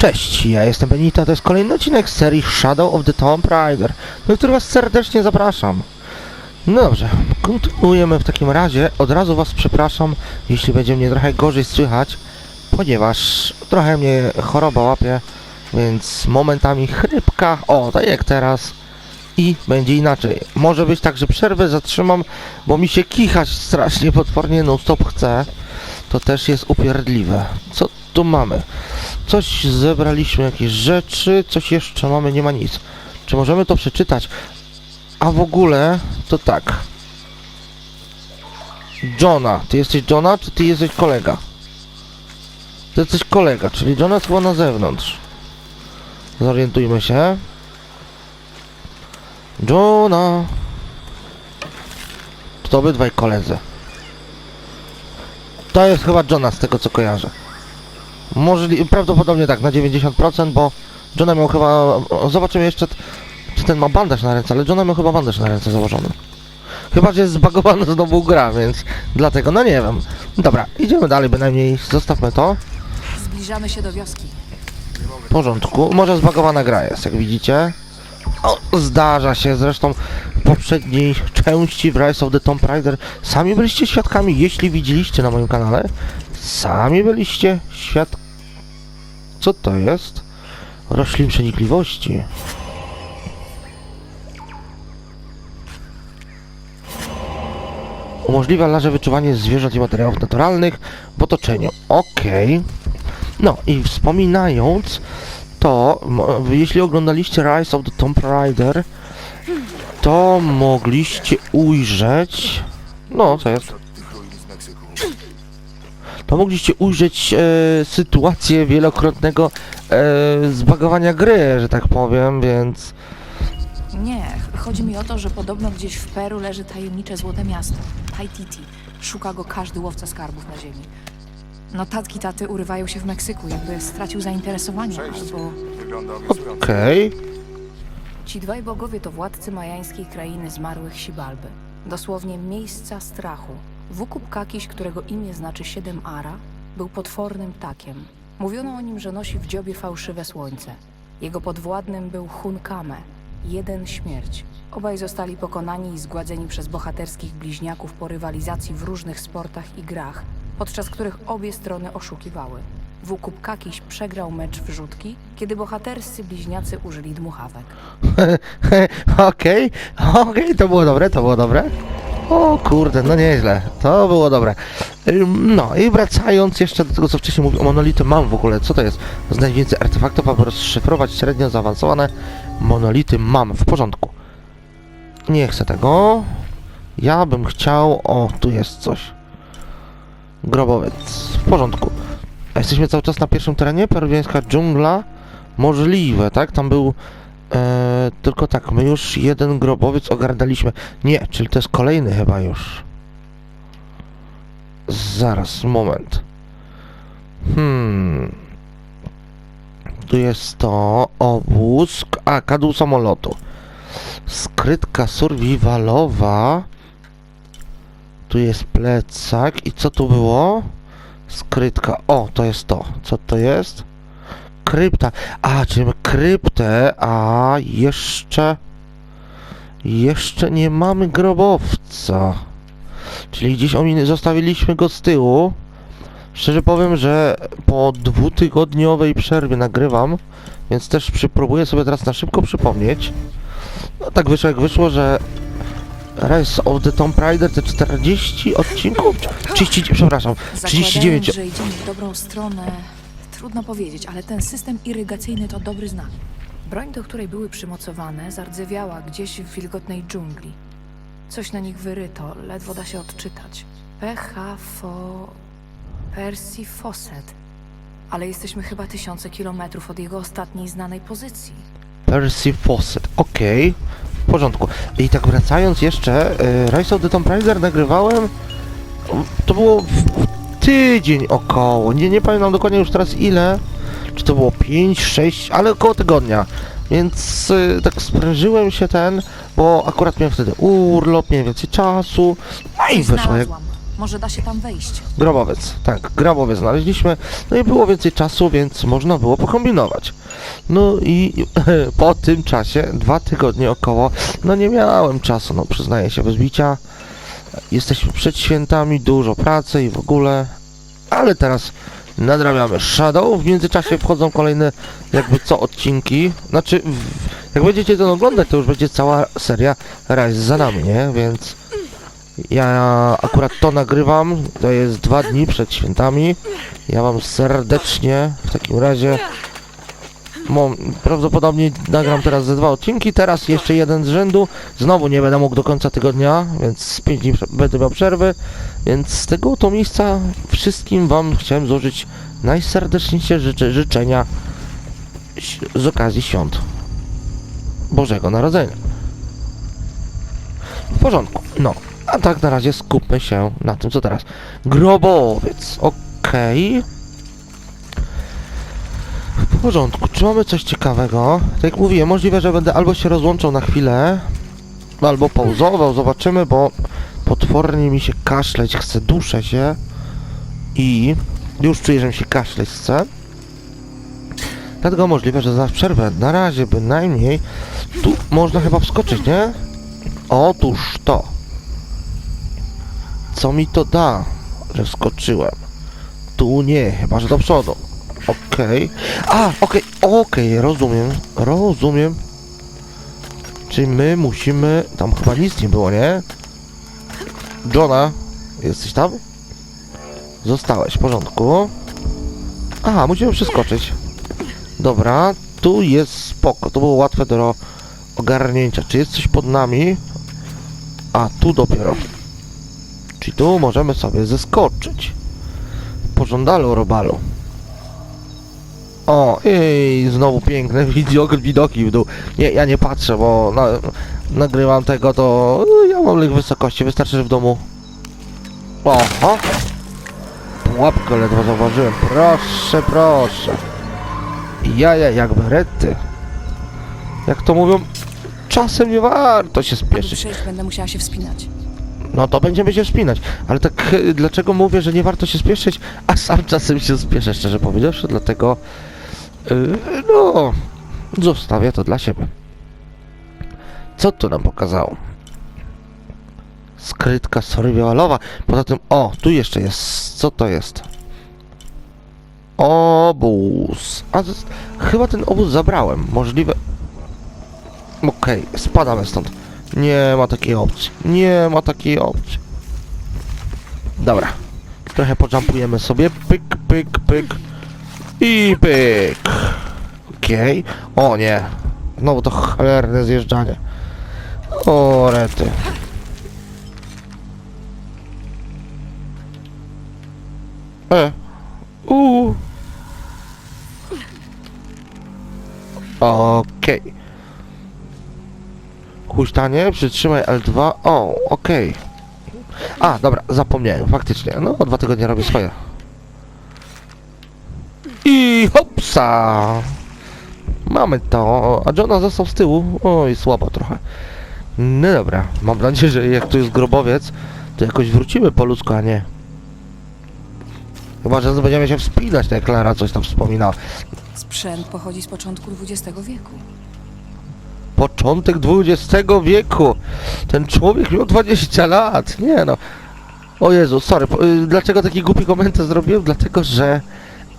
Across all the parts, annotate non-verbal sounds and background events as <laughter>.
Cześć, ja jestem Benita, to jest kolejny odcinek z serii Shadow of the Tomb Raider, do którego was serdecznie zapraszam. No dobrze, kontynuujemy w takim razie. Od razu was przepraszam, jeśli będzie mnie trochę gorzej słychać, ponieważ trochę mnie choroba łapie, więc momentami chrypka, o, tak jak teraz, i będzie inaczej. Może być tak, że przerwę zatrzymam, bo mi się kichać strasznie potwornie non stop chce. To też jest upierdliwe. Co tu mamy? Coś zebraliśmy, jakieś rzeczy, coś jeszcze mamy, nie ma nic. Czy możemy to przeczytać? A w ogóle, to tak. Johna. Ty jesteś Johna, czy ty jesteś kolega? Ty jesteś kolega, czyli Johna jest chyba na zewnątrz. Zorientujmy się. Johna. To obydwaj koledzy. To jest chyba Johna z tego co kojarzę. Możli prawdopodobnie tak, na 90%, bo Johna miał chyba... Zobaczymy jeszcze, czy ten ma bandaż na ręce, ale Johna miał chyba bandaż na ręce założony. Chyba, że jest zbagowana <laughs> znowu gra, więc dlatego, no nie wiem. Dobra, idziemy dalej bynajmniej, zostawmy to. Zbliżamy się do wioski. W porządku. Może zbagowana gra jest, jak widzicie. O, zdarza się, zresztą w poprzedniej części w Rise of the Tomb Raider sami byliście świadkami, jeśli widzieliście na moim kanale. Sami byliście świad... Co to jest? Roślin przenikliwości. Umożliwia larze wyczuwanie zwierząt i materiałów naturalnych w otoczeniu. Okej. No i wspominając, to jeśli oglądaliście Rise of the Tomb Raider, to mogliście ujrzeć. No, co jest? To mogliście ujrzeć e, sytuację wielokrotnego e, zbagowania gry, że tak powiem, więc. Nie, chodzi mi o to, że podobno gdzieś w Peru leży tajemnicze złote miasto. Taititi. Szuka go każdy łowca skarbów na ziemi. Notatki taty urywają się w Meksyku, jakby stracił zainteresowanie, albo... Wygląda obiecująco. Okej. Ci dwaj bogowie to władcy majańskiej krainy zmarłych Sibalby. Dosłownie miejsca strachu. Wukub Kakiś, którego imię znaczy Siedem Ara, był potwornym ptakiem. Mówiono o nim, że nosi w dziobie fałszywe słońce. Jego podwładnym był Hun Kame, jeden śmierć. Obaj zostali pokonani i zgładzeni przez bohaterskich bliźniaków po rywalizacji w różnych sportach i grach, podczas których obie strony oszukiwały. Wukub Kakiś przegrał mecz w rzutki, kiedy bohaterscy bliźniacy użyli dmuchawek. <laughs> Okej, okej, to było dobre, to było dobre. O kurde, no nieźle, to było dobre. No i wracając jeszcze do tego, co wcześniej mówiłem o monolity mam w ogóle, co to jest? Znaleźć więcej artefaktów, aby rozszyfrować średnio zaawansowane monolity mam, w porządku. Nie chcę tego. Ja bym chciał, o, tu jest coś. Grobowiec, w porządku. A jesteśmy cały czas na pierwszym terenie, peruwiańska dżungla. Możliwe, tak? Tam był E, tylko tak, my już jeden grobowiec ogarnęliśmy. Nie, czyli to jest kolejny chyba już. Zaraz, moment. Hmm. Tu jest to obóz. A, kadłub samolotu. Skrytka survivalowa. Tu jest plecak. I co tu było? Skrytka. O, to jest to. Co to jest? Krypta. A, czyli mamy kryptę, a jeszcze... Jeszcze nie mamy grobowca. Czyli gdzieś omin... zostawiliśmy go z tyłu. Szczerze powiem, że po dwutygodniowej przerwie nagrywam, więc też przypróbuję sobie teraz na szybko przypomnieć. No tak wyszło jak wyszło, że Rise of the Tomb Raider te 40 odcinków? 30, przepraszam, 39 Zakładając, że idziemy w dobrą stronę, trudno powiedzieć, ale ten system irygacyjny to dobry znak. Broń, do której były przymocowane, zardzewiała gdzieś w wilgotnej dżungli. Coś na nich wyryto, ledwo da się odczytać. PH Fo... Percy Fawcett. Ale jesteśmy chyba tysiące kilometrów od jego ostatniej znanej pozycji. Percy Fawcett, okej, w porządku. I tak wracając jeszcze, e, Rise of the Tomb Raider nagrywałem, to było tydzień około, nie, nie pamiętam dokładnie już teraz ile, czy to było 5, 6, ale około tygodnia. Więc e, tak sprężyłem się ten, bo akurat miałem wtedy urlop, miałem więcej czasu, no i wyszło jak... Może da się tam wejść. Grobowiec, tak, grobowiec znaleźliśmy. No i było więcej czasu, więc można było pokombinować. No i <laughs> po tym czasie, dwa tygodnie około, no nie miałem czasu, no przyznaję się bez bicia. Jesteśmy przed świętami, dużo pracy i w ogóle, ale teraz nadrabiamy Shadow. W międzyczasie wchodzą kolejne jakby co odcinki. Znaczy, jak będziecie to oglądać, to już będzie cała seria Rise za nami, nie? Więc ja akurat to nagrywam, to jest dwa dni przed świętami. Ja wam serdecznie w takim razie mo, prawdopodobnie nagram teraz ze dwa odcinki, teraz jeszcze jeden z rzędu. Znowu nie będę mógł do końca tygodnia, więc z pięć dni prze- będę miał przerwy. Więc z tego to miejsca wszystkim wam chciałem złożyć najserdeczniejsze życze, życzenia z okazji świąt Bożego Narodzenia. W porządku, no. A tak na razie skupmy się na tym, co teraz. Grobowiec, okej. W porządku, czy mamy coś ciekawego? Tak jak mówiłem, możliwe, że będę albo się rozłączał na chwilę, albo pauzował, zobaczymy, bo potwornie mi się kaszleć chce, duszę się i już czuję, że mi się kaszleć chce. Dlatego możliwe, że zaraz przerwę. Na razie bynajmniej tu można chyba wskoczyć, nie? Otóż to. Co mi to da, że wskoczyłem? Tu nie, chyba że do przodu. Okej. A, okej, okej, rozumiem, rozumiem. Czy my musimy... Tam chyba nic nie było, nie? Johna, jesteś tam? Zostałeś, w porządku. Aha, musimy przeskoczyć. Dobra, tu jest spoko, to było łatwe do ogarnięcia. Czy jest coś pod nami? A, tu dopiero. Czyli tu możemy sobie zeskoczyć. Pożądalu robalu. O, i znowu piękne <laughs> widok, widoki w dół. Nie, ja nie patrzę, bo na, nagrywam tego, to no, ja mam lek wysokości, wystarczy, że w domu. Oho! Pułapkę ledwo zauważyłem. Proszę, proszę. Jaja jak berety. Jak to mówią, czasem nie warto się Aby spieszyć. przejść, będę musiała się wspinać. No to będziemy się wspinać. Ale tak e, dlaczego mówię, że nie warto się spieszyć, a sam czasem się spieszę, szczerze powiedziawszy, dlatego yy, no zostawię to dla siebie. Co to nam pokazało? Skrytka survivalowa. Poza tym, o, tu jeszcze jest. Co to jest? Obóz. A chyba ten obóz zabrałem. Możliwe. Okej, spadamy stąd. Nie ma takiej opcji. Nie ma takiej opcji. Dobra. Trochę pojumpujemy sobie. Pyk, pyk, pyk. I pyk. Okej. O nie. Znowu to cholerne zjeżdżanie. O rety. E. Uuu. Okej. Huśtanie, przytrzymaj L2. O, okej. A, dobra, zapomniałem, faktycznie. No, dwa tygodnie robię swoje. I hopsa! Mamy to. A Johna został z tyłu. Oj, słabo trochę. No dobra, mam nadzieję, że jak tu jest grobowiec, to jakoś wrócimy po ludzku, a nie. Chyba, że będziemy się wspinać, tak jak Klara coś tam wspominała. Sprzęt pochodzi z początku XX wieku. Początek XX wieku. Ten człowiek miał 20 lat. Nie no. O Jezu, sorry. po- y, Dlaczego taki głupi komentarz zrobiłem? Dlatego, że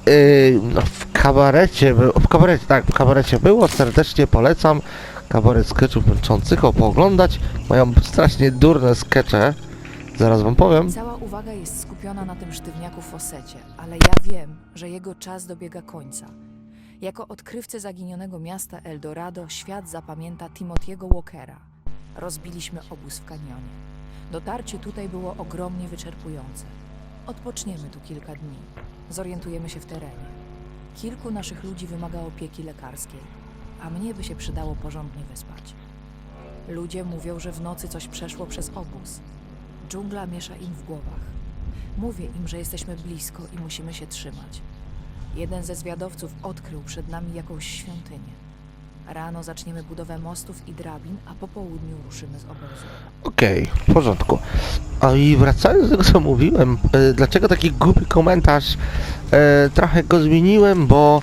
y, no, w kabarecie, w kabarecie, tak, w kabarecie było, serdecznie polecam. Kabaret sketchów męczących, pooglądać. Mają strasznie durne skecze. Zaraz wam powiem. Cała uwaga jest skupiona na tym sztywniaku Fossecie, ale ja wiem, że jego czas dobiega końca. Jako odkrywcy zaginionego miasta Eldorado świat zapamięta Timothy'ego Walkera. Rozbiliśmy obóz w kanionie. Dotarcie tutaj było ogromnie wyczerpujące. Odpoczniemy tu kilka dni. Zorientujemy się w terenie. Kilku naszych ludzi wymaga opieki lekarskiej, a mnie by się przydało porządnie wyspać. Ludzie mówią, że w nocy coś przeszło przez obóz. Dżungla miesza im w głowach. Mówię im, że jesteśmy blisko i musimy się trzymać. Jeden ze zwiadowców odkrył przed nami jakąś świątynię. Rano zaczniemy budowę mostów i drabin, a po południu ruszymy z obozu. Okej, w porządku. O i wracając do tego co mówiłem, e, dlaczego taki głupi komentarz? E, trochę go zmieniłem, bo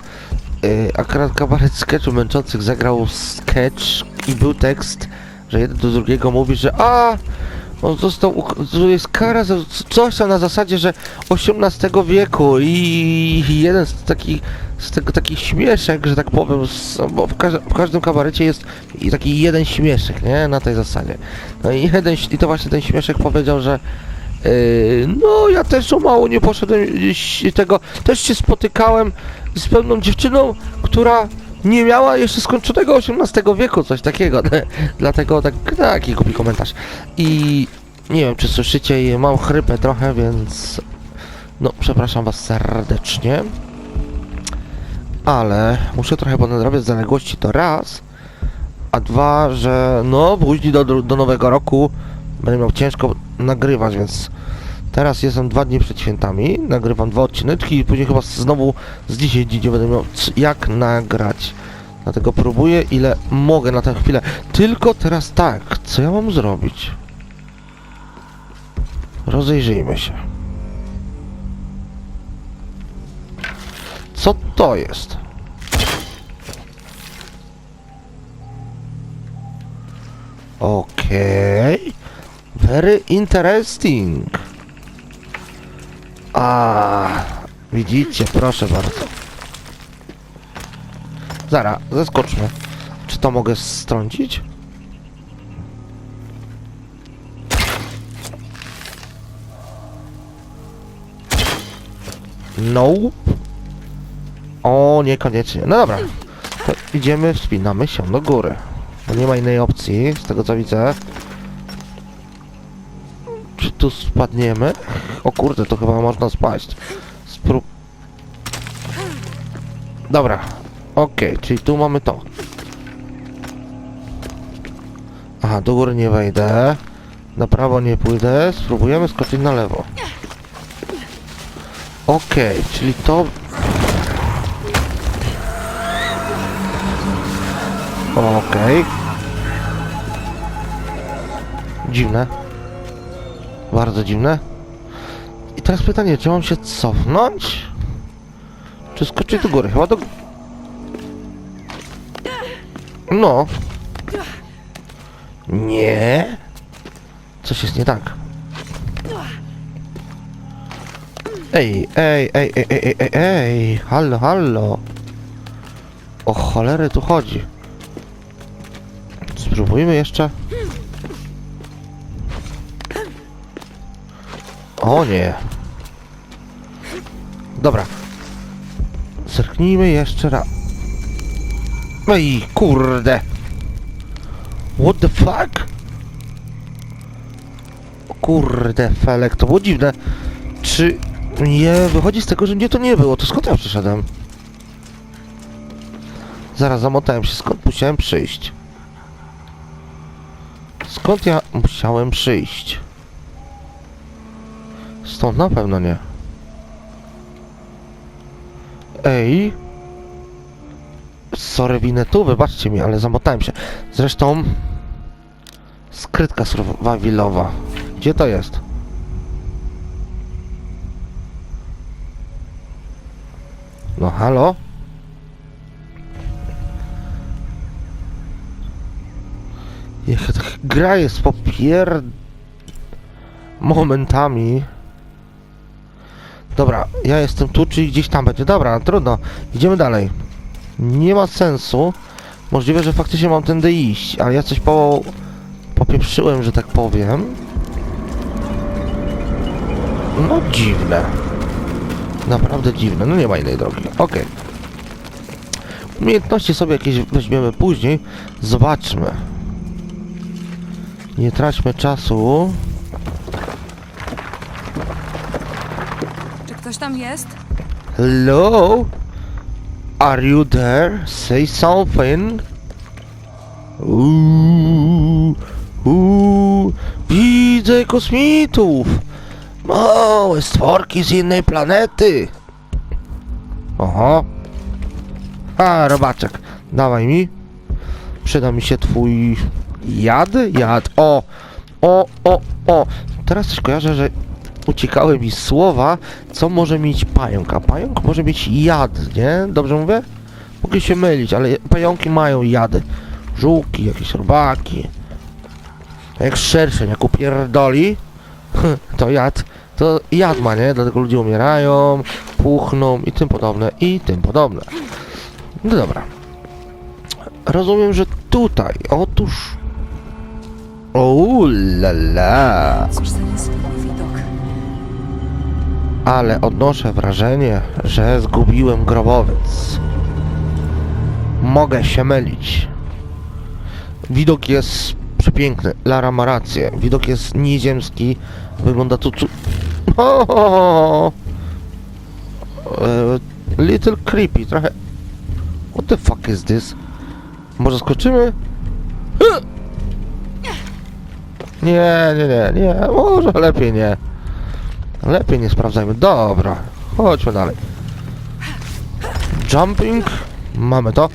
e, akurat kabaret sketchu męczących zagrał sketch i był tekst, że jeden do drugiego mówi, że a on został, uk- że jest kara za coś tam na zasadzie, że XVIII wieku i jeden z takich, z tego takich śmieszek, że tak powiem, z, bo w, w każdym kabarecie jest i taki jeden śmieszek, nie, na tej zasadzie. No i jeden, i to właśnie ten śmieszek powiedział, że Yy, no, ja też o mało nie poszedłem tego. Też się spotykałem z pewną dziewczyną, która nie miała jeszcze skończonego XVIII wieku, coś takiego. <laughs> Dlatego tak, taki głupi komentarz. I nie wiem, czy słyszycie, mam chrypę trochę, więc no, przepraszam was serdecznie. Ale muszę trochę ponadrabiać zaległości to raz, a dwa, że no później do, do nowego roku będę miał ciężko nagrywać, więc teraz jestem dwa dni przed świętami, nagrywam dwa odcineczki i później chyba znowu z 10 dni nie będę miał jak nagrać. Dlatego próbuję ile mogę na tę chwilę. Tylko teraz tak, co ja mam zrobić? Rozejrzyjmy się. To jest? Okej. Very interesting. A, widzicie, proszę bardzo. Zara, zeskoczmy. Czy to mogę strącić? Nope. O, niekoniecznie. No dobra. To idziemy, wspinamy się do góry. Bo nie ma innej opcji, z tego co widzę. Czy tu spadniemy? O kurde, to chyba można spaść. Sprób... Dobra. Okej, czyli tu mamy to. Aha, do góry nie wejdę. Na prawo nie pójdę. Spróbujemy skoczyć na lewo. Okej, czyli to... Okej. Dziwne. Bardzo dziwne. I teraz pytanie, czy mam się cofnąć? Czy skoczyć do góry? Chyba do... No. Nie. Coś jest nie tak. Ej, ej, ej, ej, ej, ej, ej, hallo, hallo. O cholery tu chodzi. Spróbujmy jeszcze. O nie. Dobra. Zerknijmy jeszcze raz. Ej, kurde. What the fuck? Kurde, Felek, to było dziwne. Czy nie wychodzi z tego, że mnie to nie było? To skąd ja przyszedłem? Zaraz zamotałem się, skąd musiałem przyjść? Skąd ja musiałem przyjść? Stąd na pewno nie. Ej. Sorry, winę tu, wybaczcie mi, ale zamotałem się. Zresztą... Skrytka survivalowa. Gdzie to jest? No halo? Jaka ta gra jest popier... Momentami. Dobra, ja jestem tu, czyli gdzieś tam będzie. Dobra, trudno. Idziemy dalej. Nie ma sensu. Możliwe, że faktycznie mam tędy iść, ale ja coś po... popieprzyłem, że tak powiem. No dziwne. Naprawdę dziwne. No nie ma innej drogi. Okej. Umiejętności sobie jakieś weźmiemy później. Zobaczmy. Nie traćmy czasu. Czy ktoś tam jest? Hello? Are you there? Say something. Uuu, uuu, widzę kosmitów. Małe stworki z innej planety. Oho. A, robaczek, dawaj mi. Przyda mi się twój jad? Jad. O, o, o, o. teraz coś kojarzę, że uciekały mi słowa, co może mieć pająk. A pająk może mieć jad, nie? Dobrze mówię? Mogę się mylić, ale pająki mają jady. Żółki, jakieś robaki. Jak szerszeń, jak upierdoli, <laughs> to jad, to jad ma, nie? Dlatego ludzie umierają, puchną i tym podobne, i tym podobne. No dobra. Rozumiem, że tutaj, otóż... O la la. Cóż za niezwykły widok. Ale odnoszę wrażenie, że zgubiłem grobowiec. Mogę się mylić. Widok jest przepiękny. Lara ma rację. Widok jest nieziemski. Wygląda tu... cu- <laughs> O! E, Little creepy. Trochę... What the fuck is this? Może skoczymy? Nie, nie, nie, nie. Może lepiej nie. Lepiej nie sprawdzajmy. Dobra, chodźmy dalej. Jumping. Mamy to.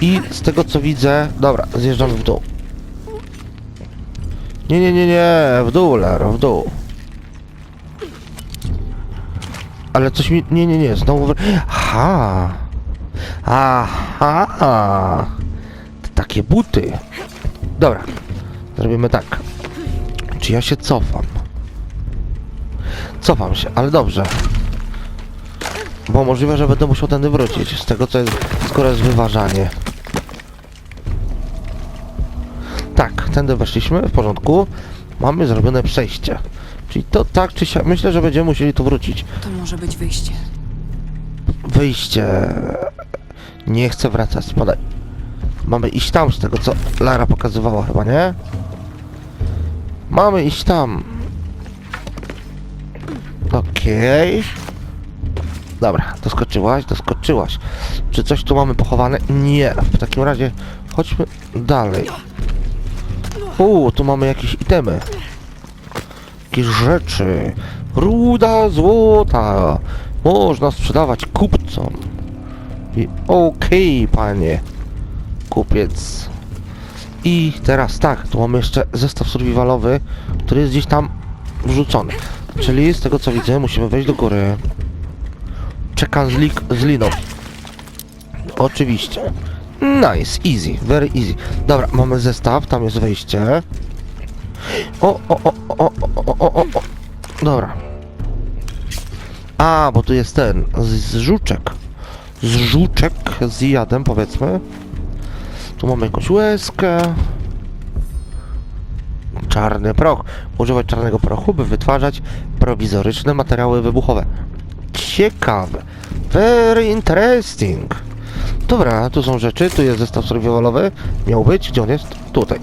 I z tego co widzę... Dobra, zjeżdżamy w dół. Nie, nie, nie, nie. W dół, Lero, w dół. Ale coś mi... Nie, nie, nie. Znowu... wy- Ha. Aha. Te Takie buty. Dobra. Zrobimy tak. Czy ja się cofam? Cofam się, ale dobrze. Bo możliwe, że będę musiał tędy wrócić. Z tego co jest, skoro jest wyważanie. Tak, tędy weszliśmy, w porządku. Mamy zrobione przejście. Czyli to tak czy siak, myślę, że będziemy musieli tu wrócić. To może być wyjście. Wyjście. Nie chcę wracać, spadaj. Mamy iść tam, z tego co Lara pokazywała chyba, nie? Mamy iść tam. Okej. Dobra, doskoczyłaś, doskoczyłaś. Czy coś tu mamy pochowane? Nie. W takim razie chodźmy dalej. U, tu mamy jakieś itemy. Jakieś rzeczy. Ruda złota. Można sprzedawać kupcom. I okej, panie. Kupiec. I teraz tak, tu mamy jeszcze zestaw survivalowy, który jest gdzieś tam wrzucony. Czyli z tego co widzę, musimy wejść do góry. Czekam z, lik z liną. Oczywiście. Nice, easy, very easy. Dobra, mamy zestaw, tam jest wejście. O, o, o, o, o, o, o, o. Dobra. A, bo tu jest ten, z, z żuczek. Z żuczek, z jadem powiedzmy. Tu mamy jakąś łezkę. Czarny proch. Używać czarnego prochu, by wytwarzać prowizoryczne materiały wybuchowe. Ciekawe. Very interesting. Dobra, tu są rzeczy, tu jest zestaw survivalowy. Miał być, gdzie on jest? Tutaj.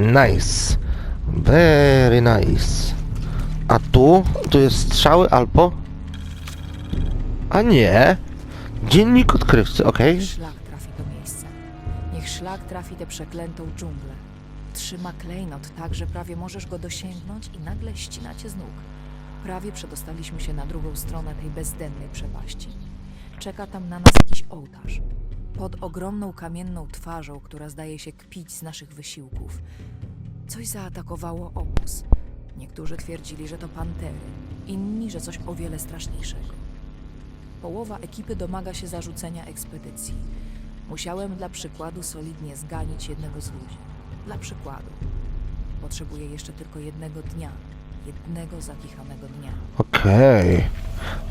Nice. Very nice. A tu? Tu jest strzały albo... A nie. Dziennik odkrywcy, okej. Szlak trafi do miejsca. Niech szlak trafi tę przeklętą dżunglę. Trzyma klejnot tak, że prawie możesz go dosięgnąć i nagle ścina cię z nóg. Prawie przedostaliśmy się na drugą stronę tej bezdennej przepaści. Czeka tam na nas jakiś ołtarz. Pod ogromną kamienną twarzą, która zdaje się kpić z naszych wysiłków. Coś zaatakowało obóz. Niektórzy twierdzili, że to pantery, inni, że coś o wiele straszniejszego. Połowa ekipy domaga się zarzucenia ekspedycji. Musiałem dla przykładu solidnie zganić jednego z ludzi. Dla przykładu. Potrzebuję jeszcze tylko jednego dnia. Jednego zakichanego dnia. Okej.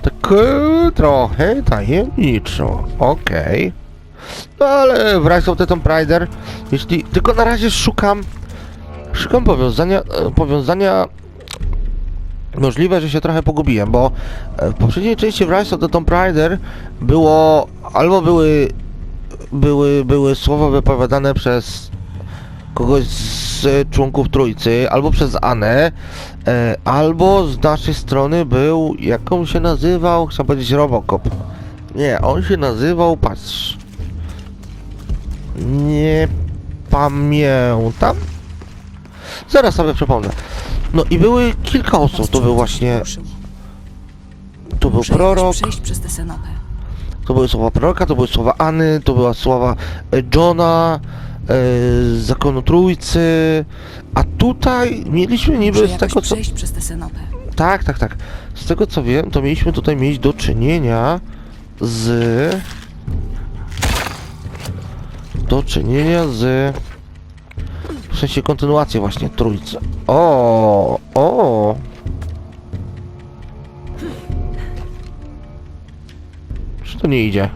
Tak e, trochę tajemniczo. Okej. No ale w Rise of the Tomb Raider, jeśli... Tylko na razie szukam... Szukam powiązania... e, Powiązania... Możliwe, że się trochę pogubiłem, bo e, w poprzedniej części Rise of the Tomb Raider było... Albo były... Były, były słowa wypowiadane przez kogoś z członków trójcy, albo przez Anę, e, albo z naszej strony był, jak on się nazywał, chciałem powiedzieć Robocop. Nie, on się nazywał, patrz. Nie pamiętam. Zaraz sobie przypomnę. No i były kilka osób, to był właśnie, to był prorok, przejść przez tę senopę. to były słowa proroka, to były słowa Anny, to była słowa e, Johna, e, zakonu trójcy, a tutaj mieliśmy niby Muszę z jakoś tego co... przejść przez tę cenopę. Tak, tak, tak. Z tego co wiem, to mieliśmy tutaj mieć do czynienia z... Do czynienia z... W sensie kontynuację właśnie trójcy. O, o. Czy to nie idzie?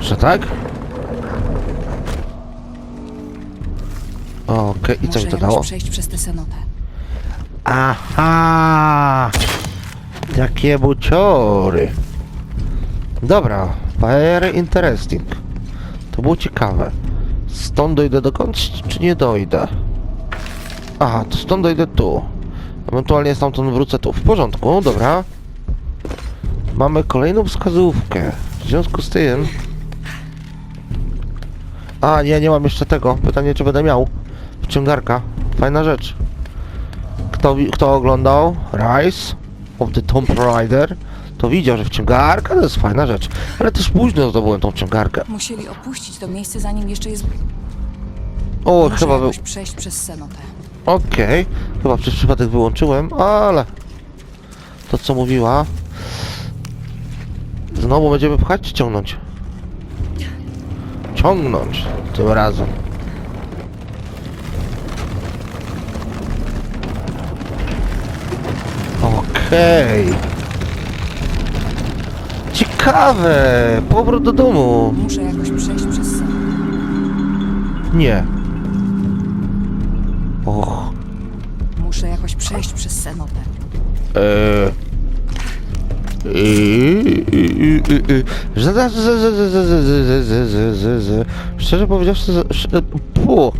Że tak? Okej, i co mi to dało? przejść przez tę cenopę. Aha! Jakie buciory! Dobra, very interesting. To było ciekawe. Stąd dojdę dokądś, czy nie dojdę? Aha, to stąd dojdę tu. Ewentualnie stamtąd wrócę tu. W porządku, dobra. Mamy kolejną wskazówkę. W związku z tym... A, nie, nie mam jeszcze tego. Pytanie, czy będę miał. Wciągarka. Fajna rzecz. Kto, kto oglądał Rise of the Tomb Raider, to widział, że wciągarka to jest fajna rzecz. Ale też późno zdobyłem tą wciągarkę. Musieli opuścić to miejsce, zanim jeszcze jest... O, Muszę chyba był... jakoś przejść przez cenopę. Okej. Chyba przez przypadek wyłączyłem, ale... To co mówiła... Znowu będziemy pchać czy ciągnąć? Ciągnąć tym razem. Okej ciekawe! Powrót do domu. Muszę jakoś przejść przez sen. Nie. Och. Muszę jakoś przejść przez senotę. Eee. Szczerze powiedziawszy, po.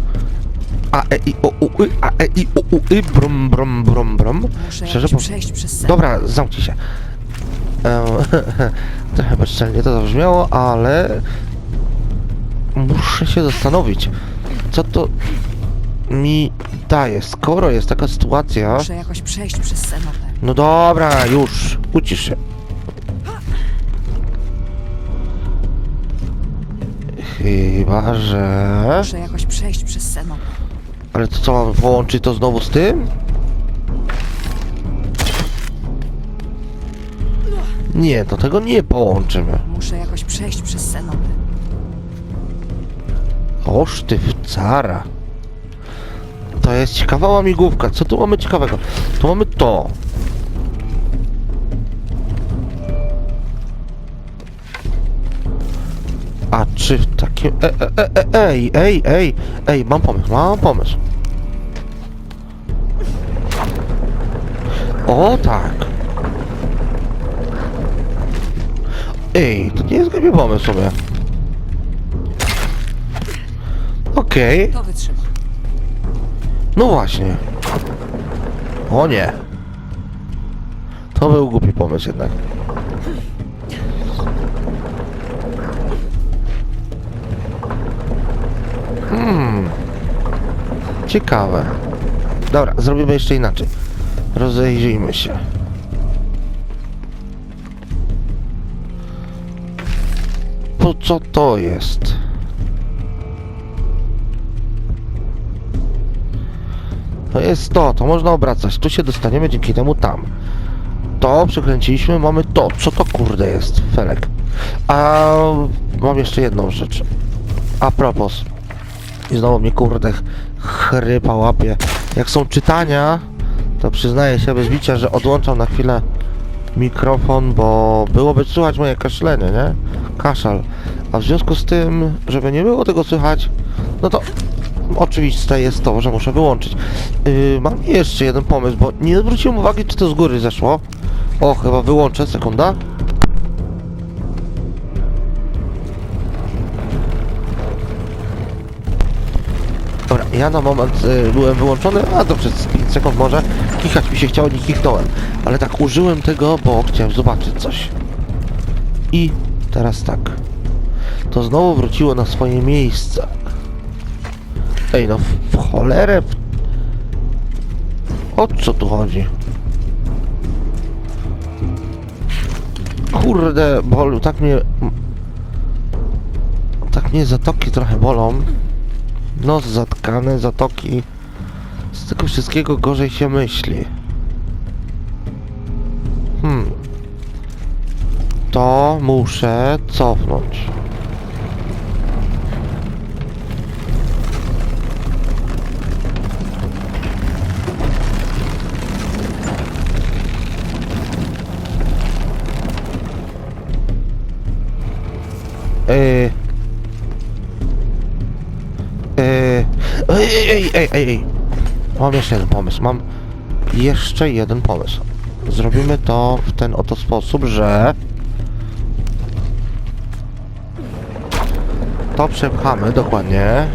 A e i o u y, a e i o u y, brom brom brom brom. Muszę Szczerze po... przejść przez sen. Dobra, zamknij się. <laughs> Trochę bezczelnie to zabrzmiało, ale muszę się zastanowić, co to mi daje, skoro jest taka sytuacja. Muszę jakoś przejść przez cenopę. No dobra, już. Ucisz się. Chyba, że... Muszę jakoś przejść przez cenopę. Ale to co, mamy połączyć to znowu z tym? Nie, to tego nie połączymy. Muszę jakoś przejść przez cenopę. Oż ty w cara. To jest ciekawa łamigłówka. Co tu mamy ciekawego? Tu mamy to. A czy w takim... E, e, e, e, ej, ej, ej, ej, mam pomysł, mam pomysł. O tak. Ej, to nie jest głupie pomysł sobie. Okej, To wytrzyma. no właśnie. O nie. To był głupi pomysł jednak. Hmm. Ciekawe. Dobra, zrobimy jeszcze inaczej. Rozejrzyjmy się. Po co to jest? To jest to, to można obracać. Tu się dostaniemy dzięki temu tam. To przekręciliśmy, mamy to. Co to kurde jest? Felek. A mam jeszcze jedną rzecz. A propos. I znowu mnie kurde ch- chrypa łapie. Jak są czytania, to przyznaję się bez bicia, że odłączam na chwilę mikrofon, bo byłoby słychać moje kaszlenie, nie? Kaszal. A w związku z tym, żeby nie było tego słychać, no to oczywiste jest to, że muszę wyłączyć. Yy, mam jeszcze jeden pomysł, bo nie zwróciłem uwagi, czy to z góry zeszło. O, chyba wyłączę, sekunda. Ja na moment y, byłem wyłączony, a to przez 5 sekund może. Kichać mi się chciało, nie kichnąłem. Ale tak użyłem tego, bo chciałem zobaczyć coś. I teraz tak. To znowu wróciło na swoje miejsce. Ej, no w, w cholerę. O co tu chodzi? Kurde, bolu, tak mnie... Tak mnie zatoki trochę bolą. Nos zatkany, zatoki. Z tego wszystkiego gorzej się myśli. Hmm. To muszę cofnąć. Ej, ej, ej. Mam jeszcze jeden pomysł. Mam jeszcze jeden pomysł. Zrobimy to w ten oto sposób, że... To przepchamy dokładnie.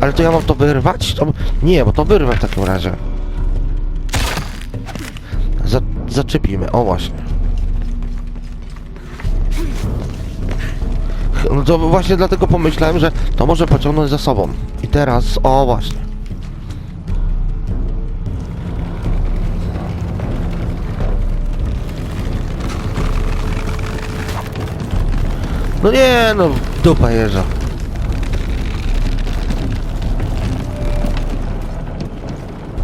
Ale to ja mam to wyrwać? To... Nie, bo to wyrwę w takim razie. Za... Zaczepimy, o właśnie. No to właśnie dlatego pomyślałem, że to może pociągnąć za sobą. I teraz, o właśnie. No nie, no dupa jeża.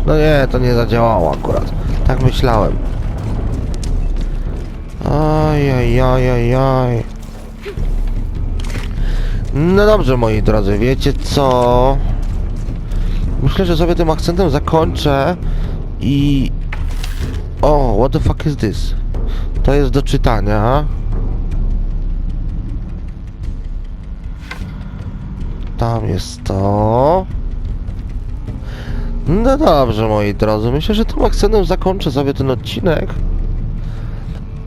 No nie, to nie zadziałało akurat. Tak myślałem. Oj, oj, oj, oj, oj. No dobrze, moi drodzy, wiecie co? Myślę, że sobie tym akcentem zakończę i... O, what the fuck is this? To jest do czytania. Tam jest to. No dobrze, moi drodzy, myślę, że tym akcentem zakończę sobie ten odcinek.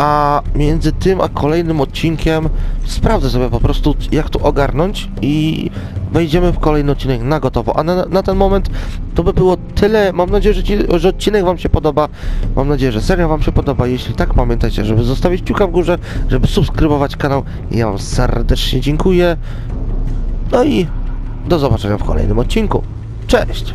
A między tym a kolejnym odcinkiem sprawdzę sobie po prostu jak to ogarnąć i wejdziemy w kolejny odcinek na gotowo. A na, na ten moment to by było tyle. Mam nadzieję, że, ci, że odcinek Wam się podoba. Mam nadzieję, że seria Wam się podoba. Jeśli tak, pamiętajcie, żeby zostawić kciuka w górze, żeby subskrybować kanał. Ja Wam serdecznie dziękuję. No i do zobaczenia w kolejnym odcinku. Cześć!